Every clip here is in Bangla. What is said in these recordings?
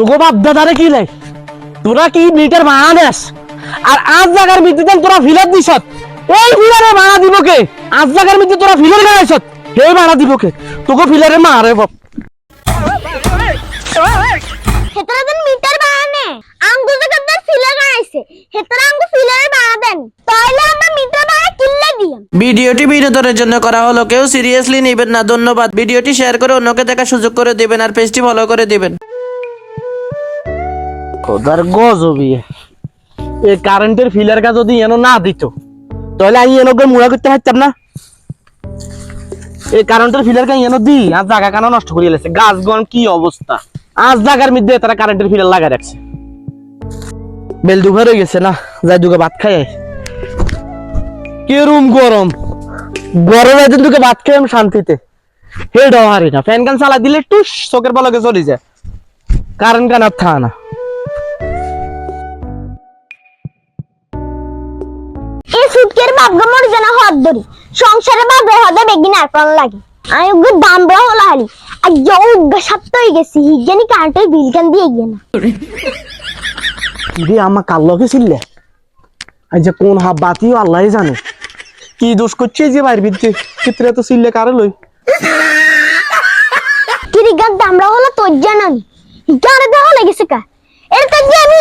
তোকে বাপ দাদারে কি লাই তোরা কি মিটার ভাড়া নেস আর আজ জায়গার মৃত্যুতে তোরা ফিলার দিছত এই ফিলারে ভাড়া দিব কে? আজ জায়গার মৃত্যু তোরা ফিলার ভাড়া দিব কে? তোকে ফিলারে মারে বাপ। হেতরা দেন মিটার বাড়ানে আঙ্গু জায়গাতে ফিলার বানাইছে হেতরা আঙ্গু ফিলার বাড়া দেন। তাহলে আমরা মিটার বাড়া কিল্লে দিয়াম। ভিডিওটি বিনোদনের জন্য করা হলো কেউ সিরিয়াসলি নেবেন না। ধন্যবাদ। ভিডিওটি শেয়ার করে অন্যকে দেখার সুযোগ করে দেবেন আর পেজটি ফলো করে দেবেন। খোদার গজবি এই কারেন্টের যদি এনো না দিত, তাহলে আমি এনকে মুড়া করতে পারতাম না। এই কারেন্টের এনো দি আজ জায়গা কেন নষ্ট গাছগণ কি অবস্থা? আজ জায়গার মধ্যে তারা কারেন্টের ফিলার রাখছে। বেল দুঘর হয়ে গেছে না? যাই দুগে ভাত খাই আই। কি রুম গরম? গরমে দিন দুকে ভাত আমি শান্তিতে। হে ডহারি না। ফ্যান কান চালা দিলে টুস, চোখের পলকে চলে যায়। কারেন্ট কান আর থা না। মরে জানা হাত ধরি সংসারে বাপরে হদে বেগিন আর কোন লাগে। আমি ওগুলো দাম বড় হলো হালি। আর যোগ্য সপ্তাহ হয়ে গেছি। হিজানি কারেন্টের বিল কান দিয়ে গিয়ে না। রে আমার কাল লগে ছিলে? আজ যে কোন হাব বাতিও আল্লাহ জানে। কি দোষ করছে যে বাইর বিদ্যে? চিত্রে তো ছিলে কারে লই? কিরি গান দামড়া হলো তোর জানানি। হিজানে দেহ লেগেছে কা? এর দিয়ে আমি।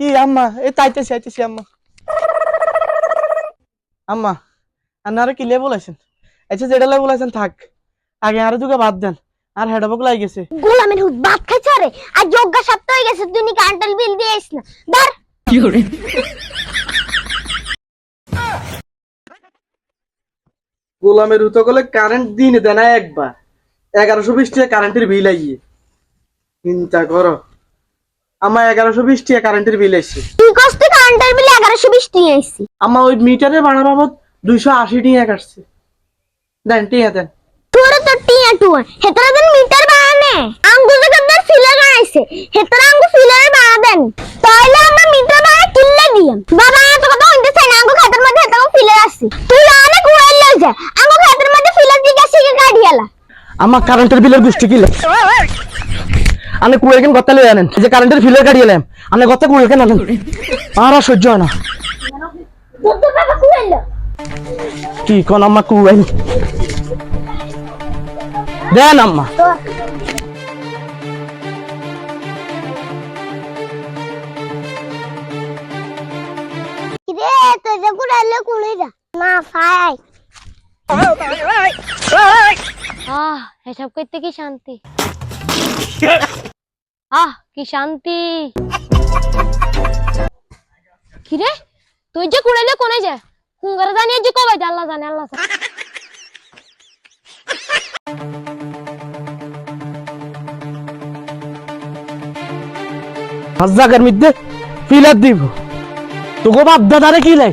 কি আম্মা? এ তাইতেছি আইতেছি আম্মা। আম্মা আনারে কি লে বলেছেন। আচ্ছা যেটা বলেছেন থাক। আগে আরও দুকে বাদ দেন আর হেডবক লাই গেছে। গোলামের হুদ ভাত খাইছে রে আর যোগ্য সপ্তাহ হয়ে গেছে তুই নি কারেন্টের বিল দিয়ে আইস না। ধর। গোলামের হুতো গলে কারেন্ট দিন দেয় না একবার। এগারোশো বিশ টাকা কারেন্টের বিল আইয়ে। চিন্তা করো। আমার এগারোশো বিশ টাকা কারেন্টের বিল তুই কষ্ট কারেন্টের বিল এগারোশো বিশ নিয়ে আইসি আমার ওই মিটারে ভাড়া বাবদ দুইশো আশি টাকা কাটছে। দেন টিয়া দেন। তোর তো টিয়া টুয়া। হেতরা দেন মিটার বাড়ানে আঙ্গু জায়গাতে ফিলার বানাইছে হেতরা আঙ্গু ফিলার বাড়া দেন। তাহলে আমরা মিটার বাড়া কিল্লে দিয়াম। বাবা এত কথা হইতে চাই না। আঙ্গু খাতের মধ্যে হেতরা ফিলার আছে। তুই অনেক উড়াই লই যা। আঙ্গু খাতের মধ্যে ফিলার দিয়ে গেছে কি গাড়িয়ালা আমার কারেন্টের বিলের গোষ্ঠী কিলে আমি কুয়ের কেন গত্তা লই আনেন? এই যে কারেন্টের বিলের গাড়ি এলাম। আমি গত্তা কুয়ের কেন আনেন আর আর সহ্য হয় না। কুড়াইলো কি কোন আম্মা কুয়াই দেন আম্মা। কুড়াইলো আহ এসব করতে কি শান্তি? আহ, কি শান্তি। কিরে? তুই যে কুড়াইলে কোনে যা কুঙ্গারে জানিয়ে যে কবে যা আল্লাহ জানে, আল্লাহ পাঁচ মধ্যে ফিলার দিব। তোকে বাপ দাদারে কি লাই?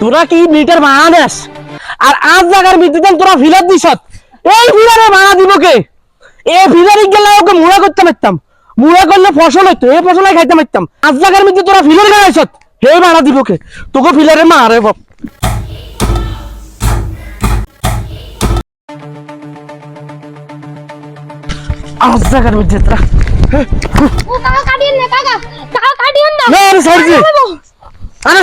তোরা কি মিটার ভাড়া নেস আর আজ জায়গার মধ্যে তোরা ফিলার দিছত? এই ফিলারে ভাড়া দিব কে? এ ফিলারে গেলে ওকে মুড়া করতে পারতাম মুড়া করলে ফসল হইতো এই ফসলে খাইতে পারতাম আজ জায়গার মধ্যে তোরা ফিলার গাইছত হে ভাড়া দিব কে? তোকে ফিলারে মারে বাপ। আজ জায়গার মধ্যে তোরা আরে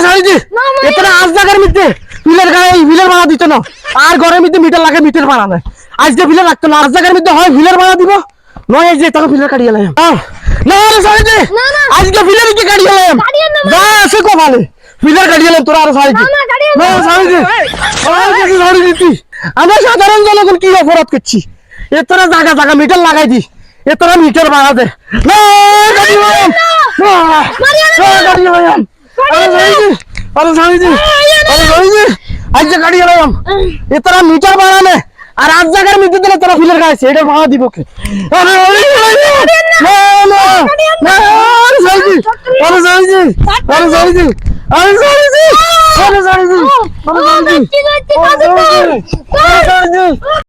মানে- আজ জায়গার মধ্যে ফিলের গায়ে ফিলের ভাড়া দিত না। আর ঘরের মধ্যে মিটার লাগে মিটার ভাড়া নাই। আজ যে ফিলের রাখতো না আজ জায়গার মধ্যে হয় ফিলের ভাড়া দিব। নয় এই যে তখন ফিলের কাটিয়ে এলাম। আহ, না আরে সাইজি না, না। আজকে ফিলের কি কাটিয়ে না, যা আসে কপালে ফিলের কাটিয়ে এলাম তোরা আরও সাইজি না, না দিতি আমরা সাধারণ জনগণ কি অপরাধ করছি? এ তোরা জায়গা জায়গা মিটার লাগাই দি। এ তোরা মিটার ভাড়া দে। না না আরে সাইজি আরে সাইজি আরে সাইজি আজ যে গাড়ি এলাম। এ তোরা মিটার বাড়ানে আর আজ জায়গার মধ্যে দিলে তোরা ফুলের গাছ এটা ভাড়া দিব কে আরে